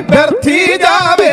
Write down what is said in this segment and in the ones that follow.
ਬਰਥੀ ਜਾਵੇ।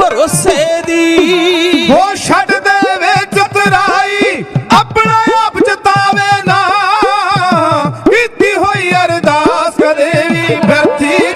ਭਰੋਸੇ ਦੀ। ਉਹ ਛੱਡ ਦੇਵੇ ਚਤਰਾਈ, ਆਪਣਾ ਆਪ ਜਤਾਵੇ ਨਾ। ਕੀਤੀ ਹੋਈ ਅਰਦਾਸ ਕਦੇ ਵੀ ਵਰਤੀ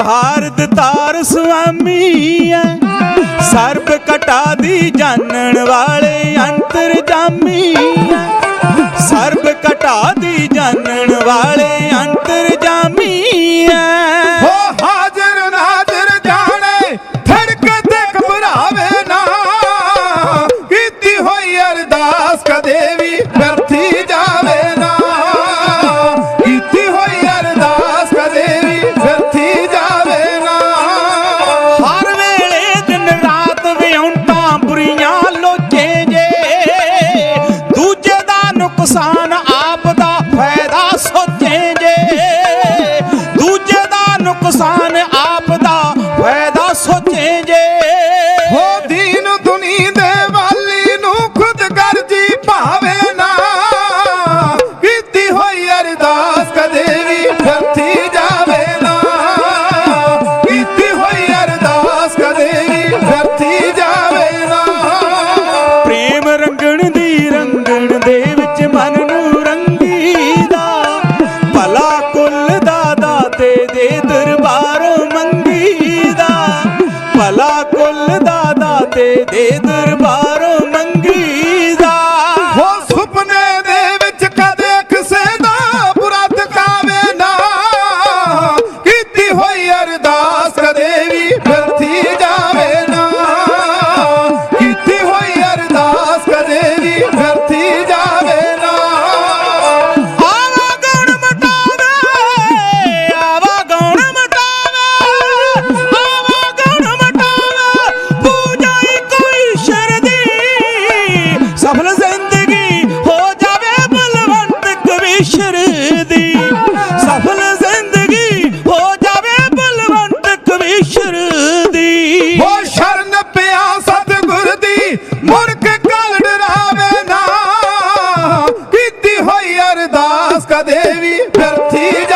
ਹਾਰਦ ਤਾਰ ਸੁਆਮੀ ਐ। ਸਰਬ ਕਟਾ ਦੀ ਜਾਣਨ ਵਾਲੇ ਅੰਤਰ ਜਾਮੀ ਸਰਬ ਕਟਾ ਦੀ ਜਾਣਨ ਵਾਲੇ ਕੁੱਲ ਦਾਦਾ ਤੇ ਦੇ ਦਰਬਾਰੋਂ ਮੰਗੀ। ਕੀਤੀ ਹੋਈ ਅਰਦਾਸ ਕਦੇ ਵੀ ਫਿਰਥੀ